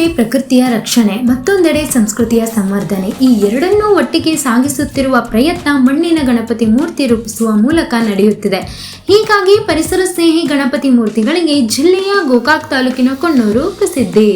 ಒಂದೆಡೆ ಪ್ರಕೃತಿಯ ರಕ್ಷಣೆ, ಮತ್ತೊಂದೆಡೆ ಸಂಸ್ಕೃತಿಯ ಸಂವರ್ಧನೆ. ಈ ಎರಡನ್ನೂ ಒಟ್ಟಿಗೆ ಸಾಗಿಸುತ್ತಿರುವ ಪ್ರಯತ್ನ ಮಣ್ಣಿನ ಗಣಪತಿ ಮೂರ್ತಿ ರೂಪಿಸುವ ಮೂಲಕ ನಡೆಯುತ್ತಿದೆ. ಹೀಗಾಗಿ ಪರಿಸರ ಸ್ನೇಹಿ ಗಣಪತಿ ಮೂರ್ತಿಗಳಿಗೆ ಜಿಲ್ಲೆಯ ಗೋಕಾಕ್ ತಾಲೂಕಿನ ಕೊಣ್ಣೂರು ಪ್ರಸಿದ್ಧಿ.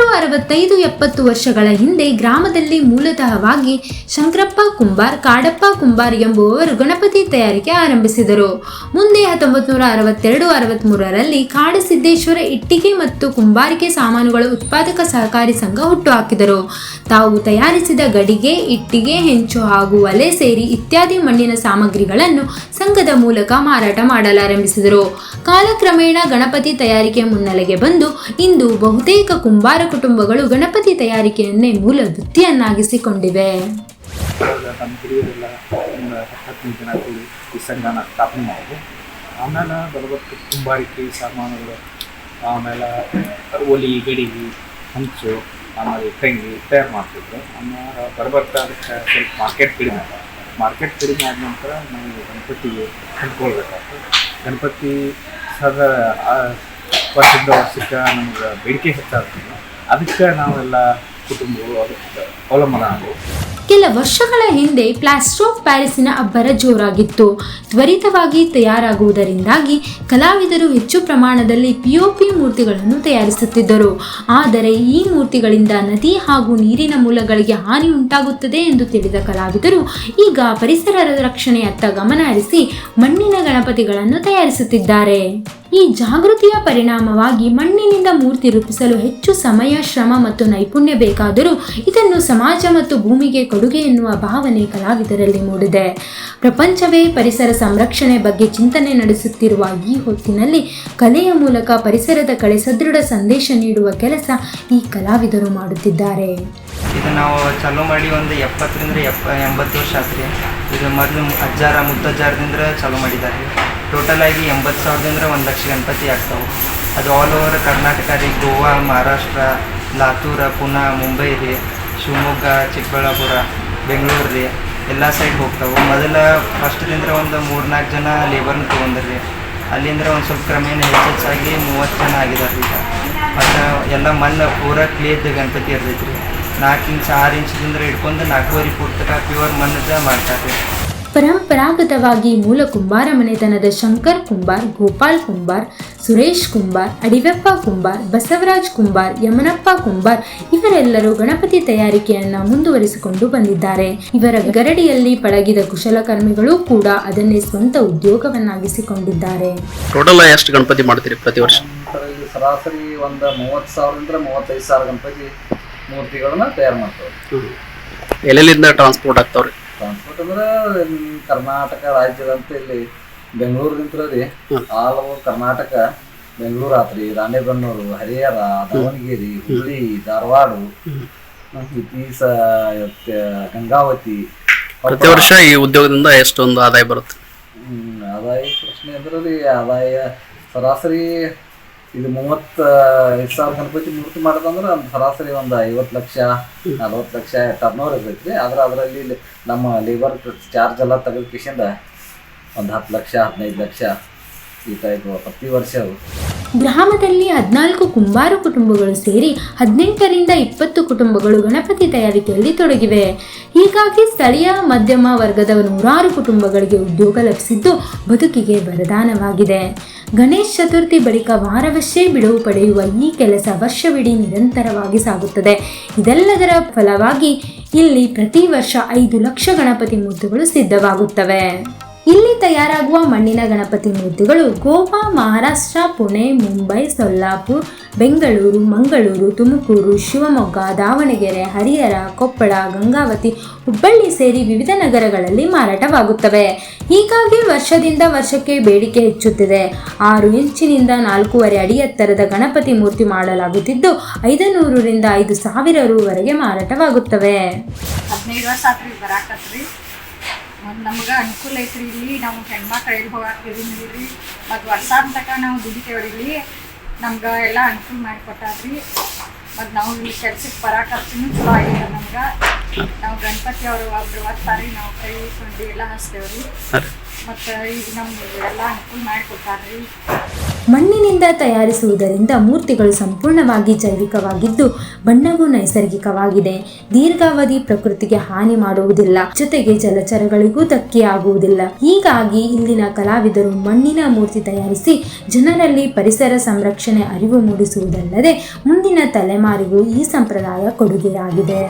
ಸುಮಾರು ಅರವತ್ತೈದು ಎಪ್ಪತ್ತು ವರ್ಷಗಳ ಹಿಂದೆ ಗ್ರಾಮದಲ್ಲಿ ಮೂಲತಃವಾಗಿ ಶಂಕರಪ್ಪ ಕುಂಬಾರ್, ಕಾಡಪ್ಪ ಕುಂಬಾರ್ ಎಂಬುವವರು ಗಣಪತಿ ತಯಾರಿಕೆ ಆರಂಭಿಸಿದರು. ಮುಂದೆ ಹತ್ತೊಂಬತ್ತು ನೂರ ಅರವತ್ತೆರಡು ಅರವತ್ತ್ಮೂರರಲ್ಲಿ ಕಾಡಸಿದ್ದೇಶ್ವರ ಇಟ್ಟಿಗೆ ಮತ್ತು ಕುಂಬಾರಿಕೆ ಸಾಮಾನುಗಳ ಉತ್ಪಾದಕ ಸಹಕಾರಿ ಸಂಘ ಹುಟ್ಟುಹಾಕಿದರು. ತಾವು ತಯಾರಿಸಿದ ಗಡಿಗೆ, ಇಟ್ಟಿಗೆ, ಹೆಂಚು ಹಾಗೂ ಒಲೆ ಸೇರಿ ಇತ್ಯಾದಿ ಮಣ್ಣಿನ ಸಾಮಗ್ರಿಗಳನ್ನು ಸಂಘದ ಮೂಲಕ ಮಾರಾಟ ಮಾಡಲಾರಂಭಿಸಿದರು. ಕಾಲಕ್ರಮೇಣ ಗಣಪತಿ ತಯಾರಿಕೆ ಮುನ್ನೆಲೆಗೆ ಬಂದು ಇಂದು ಬಹುತೇಕ ಕುಂಬಾರ ಕುಟುಂಬಗಳು ಗಣಪತಿ ತಯಾರಿಕೆಯನ್ನೇ ಮೂಲ ವೃತ್ತಿಯನ್ನಾಗಿಸಿಕೊಂಡಿವೆ. ನಮ್ಮ ಹಿರಿಯರೆಲ್ಲ ಒಂದು ಹದಿನೈದು ಈ ಸಂಘನ ಸ್ಥಾಪನೆ ಮಾಡಿದೆ ಆಮೇಲೆ ಬರ್ಬರ್ತ ಕುಂಬಾರಿಕೆ, ಸಾಮಾನುಗಳು, ಆಮೇಲೆ ಒಲಿ ಗಡಿಗೆ ಹಂಚು, ಆಮೇಲೆ ತೆಂಗಿ ತಯಾರು ಮಾಡ್ತಿದ್ರು. ಆಮೇಲೆ ಬರ್ಬರ್ತ ಅದಕ್ಕೆ ಸ್ವಲ್ಪ ಮಾರ್ಕೆಟ್ ಕಡಿಮೆ ಮಾರ್ಕೆಟ್ ಕಡಿಮೆ ಆದ ನಂತರ ನಾವು ಗಣಪತಿಗೆ ಕೊಂಡ್ಕೊಳ್ಬೇಕಾಗ್ತದೆ ಗಣಪತಿ ಸದಾ ವರ್ಷದಿಂದ ವರ್ಷಕ್ಕೆ ನಮ್ಗೆ ಬೇಡಿಕೆ ಹೆಚ್ಚಾಗ್ತದೆ. ಅದಕ್ಕೆ ನಾವೆಲ್ಲ ಕುಟುಂಬಗಳು ಅವಲಂಬನ ಕೆಲ ವರ್ಷಗಳ ಹಿಂದೆ ಪ್ಲಾಸ್ಟರ್ ಆಫ್ ಪ್ಯಾರಿಸಿನ ಅಬ್ಬರ ಜೋರಾಗಿತ್ತು. ತ್ವರಿತವಾಗಿ ತಯಾರಾಗುವುದರಿಂದಾಗಿ ಕಲಾವಿದರು ಹೆಚ್ಚು ಪ್ರಮಾಣದಲ್ಲಿ ಪಿಒಪಿ ಮೂರ್ತಿಗಳನ್ನು ತಯಾರಿಸುತ್ತಿದ್ದರು. ಆದರೆ ಈ ಮೂರ್ತಿಗಳಿಂದ ನದಿ ಹಾಗೂ ನೀರಿನ ಮೂಲಗಳಿಗೆ ಹಾನಿ ಉಂಟಾಗುತ್ತದೆ ಎಂದು ತಿಳಿದ ಕಲಾವಿದರು, ಈಗ ಪರಿಸರ ರಕ್ಷಣೆಯತ್ತ ಗಮನ ಹರಿಸಿ ಮಣ್ಣಿನ ಗಣಪತಿಗಳನ್ನು ತಯಾರಿಸುತ್ತಿದ್ದಾರೆ. ಈ ಜಾಗೃತಿಯ ಪರಿಣಾಮವಾಗಿ ಮಣ್ಣಿನಿಂದ ಮೂರ್ತಿ ರೂಪಿಸಲು ಹೆಚ್ಚು ಸಮಯ, ಶ್ರಮ ಮತ್ತು ನೈಪುಣ್ಯ ಬೇಕಾದರೂ ಇದನ್ನು ಸಮಾಜ ಮತ್ತು ಭೂಮಿಗೆ ಕೊಡುಗೆ ಎನ್ನುವ ಭಾವನೆ ಕಲಾವಿದರಲ್ಲಿ ಮೂಡಿದೆ. ಪ್ರಪಂಚವೇ ಪರಿಸರ ಸಂರಕ್ಷಣೆ ಬಗ್ಗೆ ಚಿಂತನೆ ನಡೆಸುತ್ತಿರುವ ಈ ಹೊತ್ತಿನಲ್ಲಿ ಕಲೆಯ ಮೂಲಕ ಪರಿಸರದ ಕಡೆ ಸದೃಢ ಸಂದೇಶ ನೀಡುವ ಕೆಲಸ ಈ ಕಲಾವಿದರು ಮಾಡುತ್ತಿದ್ದಾರೆ. ಇದು ನಾವು ಚಾಲೂ ಮಾಡಿ ಒಂದು ಎಪ್ಪತ್ತರಿಂದ ಎಪ್ಪ, ಎಂಬತ್ತು ವರ್ಷ ಆತ್ರಿ. ಇದು ಮೊದಲು ಅಜ್ಜಾರ, ಮುತ್ತಜ್ಜಾರದಿಂದ ಚಾಲೂ ಮಾಡಿದ್ದಾರೆ. ಟೋಟಲ್ ಆಗಿ ಎಂಬತ್ತು ಸಾವಿರದಿಂದ ಒಂದು ಲಕ್ಷ ಗಣಪತಿ ಆಗ್ತಾವೆ. ಅದು ಆಲ್ ಓವರ್ ಕರ್ನಾಟಕ ರೀ ಗೋವಾ ಮಹಾರಾಷ್ಟ್ರ ಲಾತೂರ ಪುನಾ ಮುಂಬೈ ರೀ, ಶಿವಮೊಗ್ಗ, ಚಿಕ್ಕಬಳ್ಳಾಪುರ ಬೆಂಗಳೂರು ರೀ, ಎಲ್ಲ ಸೈಡ್ ಹೋಗ್ತಾವೆ. ಮೊದಲ ಫಸ್ಟ್ದಿಂದ ಒಂದು ಮೂರ್ನಾಲ್ಕು ಜನ ಲೇಬರ್ನ ತೊಗೊಂಡ್ರಿ ಅಲ್ಲಿಂದ ಒಂದು ಸ್ವಲ್ಪ ಕ್ರಮೇಣ ಹೆಚ್ಚೆಚ್ಚಾಗಿ ಮೂವತ್ತು ಜನ ಆಗಿದ್ದಾರೆ ರೀ ಮತ್ತು ಎಲ್ಲ ಮಣ್ಣು ಪೂರ ಕ್ಲೀದ್ ಗಣಪತಿ ಇರ್ತೈತೆ ರೀ ನಾಲ್ಕು ಇಂಚ್, ಆರು ಇಂಚ್ದಿಂದ ಹಿಡ್ಕೊಂಡು ನಾಲ್ಕೂವರೆ ತನಕ ಪ್ಯೂರ್ ಮಣ್ಣದ ಮಾಡ್ತಾರೆ ಪರಂಪರಾಗತವಾಗಿ ಮೂಲ ಕುಂಬಾರ ಮನೆತನದ ಶಂಕರ್ ಕುಂಬಾರ್ ಗೋಪಾಲ್ ಕುಂಬಾರ್ ಸುರೇಶ್ ಕುಂಬಾರ್ ಅಡಿವೆಪ್ಪ ಕುಂಬಾರ್ ಬಸವರಾಜ್ ಕುಂಬಾರ್ ಯಮನಪ್ಪ ಕುಂಬಾರ್ ಇವರೆಲ್ಲರೂ ಗಣಪತಿ ತಯಾರಿಕೆಯನ್ನ ಮುಂದುವರಿಸಿಕೊಂಡು ಬಂದಿದ್ದಾರೆ. ಇವರ ಗರಡಿಯಲ್ಲಿ ಪಳಗಿದ ಕುಶಲಕರ್ಮಿಗಳು ಕೂಡ ಅದನ್ನೇ ಸ್ವಂತ ಉದ್ಯೋಗವನ್ನಾಗಿಸಿಕೊಂಡಿದ್ದಾರೆ. ಟೋಟಲ್ ಎಷ್ಟು ಗಣಪತಿ ಮಾಡ್ತೀರಿ ಪ್ರತಿ ವರ್ಷ? ಸರಾಸರಿ ಒಂದು ಮೂವತ್ತು ಸಾವಿರದಿಂದ ಮೂವತ್ತೈದು ಸಾವಿರ ಗಣಪತಿ ಮೂರ್ತಿಗಳನ್ನ ತಯಾರು ಮಾಡ್ತಾವ್ರಿ ಎಲ್ಲೆಲ್ಲಿಂದ ಟ್ರಾನ್ಸ್ಪೋರ್ಟ್ ಆಗ್ತಾವ್ರಿ? ಟ್ರಾನ್ಸ್ಪೋರ್ಟ್ ಅಂದ್ರೆ ಕರ್ನಾಟಕ ರಾಜ್ಯದಂತ ಇಲ್ಲಿ ಬೆಂಗಳೂರಿನಿಂದ ರೀ ಆಲ್ ಓವರ್ ಕರ್ನಾಟಕ ಬೆಂಗಳೂರು ಆತ್ರಿ ರಾಣೆಬೆನ್ನೂರು ಹರಿಹರ ದಾವಣಗೆರೆ ಹುಬ್ಳಿ ಧಾರವಾಡ ಈ ಸ ಗಂಗಾವತಿ ಪ್ರತಿ ವರ್ಷ ಈ ಉದ್ಯೋಗದಿಂದ ಎಷ್ಟೊಂದು ಆದಾಯ ಬರುತ್ತೆ? ಆದಾಯ ಪ್ರಶ್ನೆ ಅಂದ್ರೆ ಆದಾಯ ಸರಾಸರಿ ಇದು ಮೂವತ್ತು ಐದು ಸಾವಿರ ಗಣಪತಿ ಮೂರ್ತಿ ಮಾಡೋದಂದ್ರೆ ಒಂದು ಸರಾಸರಿ ಒಂದು ಐವತ್ತು ಲಕ್ಷ, ನಲ್ವತ್ತು ಲಕ್ಷ ಟರ್ನ್ ಓವರ್ ಇರ್ತೈತಿ ಆದ್ರೆ ಅದರಲ್ಲಿ ನಮ್ಮ ಲೇಬರ್ ಚಾರ್ಜ್ ಎಲ್ಲ ತೆಗೆದ ಕಿಶಿಂದ ಒಂದು ಹತ್ತು ಲಕ್ಷ, ಹದಿನೈದು ಲಕ್ಷ. ಈ ಪ್ರತಿ ವರ್ಷ ಗ್ರಾಮದಲ್ಲಿ ಹದಿನಾಲ್ಕು ಕುಂಬಾರ ಕುಟುಂಬಗಳು ಸೇರಿ ಹದಿನೆಂಟರಿಂದ ಇಪ್ಪತ್ತು ಕುಟುಂಬಗಳು ಗಣಪತಿ ತಯಾರಿಕೆಯಲ್ಲಿ ತೊಡಗಿವೆ. ಹೀಗಾಗಿ ಸ್ಥಳೀಯ, ಮಧ್ಯಮ ವರ್ಗದ ನೂರಾರು ಕುಟುಂಬಗಳಿಗೆ ಉದ್ಯೋಗ ಲಭಿಸಿದ್ದು ಬದುಕಿಗೆ ವರದಾನವಾಗಿದೆ. ಗಣೇಶ್ ಚತುರ್ಥಿ ಬಳಿಕ ವಾರವಷ್ಟೇ ಬಿಡುವು ಪಡೆಯುವ ಈ ಕೆಲಸ ವರ್ಷವಿಡೀ ನಿರಂತರವಾಗಿ ಸಾಗುತ್ತದೆ. ಇದೆಲ್ಲದರ ಫಲವಾಗಿ ಇಲ್ಲಿ ಪ್ರತಿ ವರ್ಷ ಐದು ಲಕ್ಷ ಗಣಪತಿ ಮೂರ್ತಿಗಳು ಸಿದ್ಧವಾಗುತ್ತವೆ. ಇಲ್ಲಿ ತಯಾರಾಗುವ ಮಣ್ಣಿನ ಗಣಪತಿ ಮೂರ್ತಿಗಳು ಗೋವಾ, ಮಹಾರಾಷ್ಟ್ರ, ಪುಣೆ, ಮುಂಬೈ, ಸೊಲ್ಲಾಪುರ್, ಬೆಂಗಳೂರು, ಮಂಗಳೂರು, ತುಮಕೂರು, ಶಿವಮೊಗ್ಗ, ದಾವಣಗೆರೆ, ಹರಿಹರ, ಕೊಪ್ಪಳ, ಗಂಗಾವತಿ, ಹುಬ್ಬಳ್ಳಿ ಸೇರಿ ವಿವಿಧ ನಗರಗಳಲ್ಲಿ ಮಾರಾಟವಾಗುತ್ತವೆ. ಹೀಗಾಗಿ ವರ್ಷದಿಂದ ವರ್ಷಕ್ಕೆ ಬೇಡಿಕೆ ಹೆಚ್ಚುತ್ತಿದೆ. ಆರು ಇಂಚಿನಿಂದ ನಾಲ್ಕೂವರೆ ಅಡಿ ಎತ್ತರದ ಗಣಪತಿ ಮೂರ್ತಿ ಮಾಡಲಾಗುತ್ತಿದ್ದು, ಐದನೂರರಿಂದ ಐದು ಸಾವಿರ ರೂವರೆಗೆ ಮಾರಾಟವಾಗುತ್ತವೆ. ಹದಿನೈದು ವರ್ಷ ಮತ್ತು ನಮ್ಗೆ ಅನುಕೂಲ ಐತ್ರಿ ಇಲ್ಲಿ. ನಾವು ಹೆಣ್ಮಕ್ಳು ಎಲ್ಲಿ ಹೋಗಿದ್ದೀವಿ ರೀ ಮತ್ತು ವರ್ಷಾಂತಕ ನಾವು ದುಡಿತೇವ್ರಿ ಇಲ್ಲಿ. ನಮ್ಗೆ ಎಲ್ಲ ಅನುಕೂಲ ಮಾಡಿಕೊಟ್ಟಾರ್ರಿ ಮತ್ತು ನಾವು ಇಲ್ಲಿ ಕೆಲ್ಸಕ್ಕೆ ಬರಾಕತ್ತೀನು ಚಲೋ ಆಗಿಲ್ಲ ನಮ್ಗೆ. ನಾವು ಗಣಪತಿ ಅವರು ಒಬ್ರು ಬರ್ತಾರೆ ನಾವು ಕೈ ಸೊಂಡಿ ಎಲ್ಲ ಹಚ್ತೇವ್ರಿ. ಮತ್ತು ಈಗ ನಮ್ಗೆ ಎಲ್ಲ ಅನುಕೂಲ ಮಾಡಿಕೊಟ್ಟಾರ್ರಿ ಮಣ್ಣಿನಿಂದ ತಯಾರಿಸುವುದರಿಂದ ಮೂರ್ತಿಗಳು ಸಂಪೂರ್ಣವಾಗಿ ಜೈವಿಕವಾಗಿದ್ದು, ಬಣ್ಣವು ನೈಸರ್ಗಿಕವಾಗಿದೆ. ದೀರ್ಘಾವಧಿ ಪ್ರಕೃತಿಗೆ ಹಾನಿ ಮಾಡುವುದಿಲ್ಲ. ಜೊತೆಗೆ ಜಲಚರಗಳಿಗೂ ಧಕ್ಕೆಯಾಗುವುದಿಲ್ಲ ಹೀಗಾಗಿ ಇಲ್ಲಿನ ಕಲಾವಿದರು ಮಣ್ಣಿನ ಮೂರ್ತಿ ತಯಾರಿಸಿ, ಜನರಲ್ಲಿ ಪರಿಸರ ಸಂರಕ್ಷಣೆ ಅರಿವು ಮೂಡಿಸುವುದಲ್ಲದೆ ಮುಂದಿನ ತಲೆಮಾರಿಗೂ ಈ ಸಂಪ್ರದಾಯ ಕೊಡುಗೆಯಾಗಿದೆ.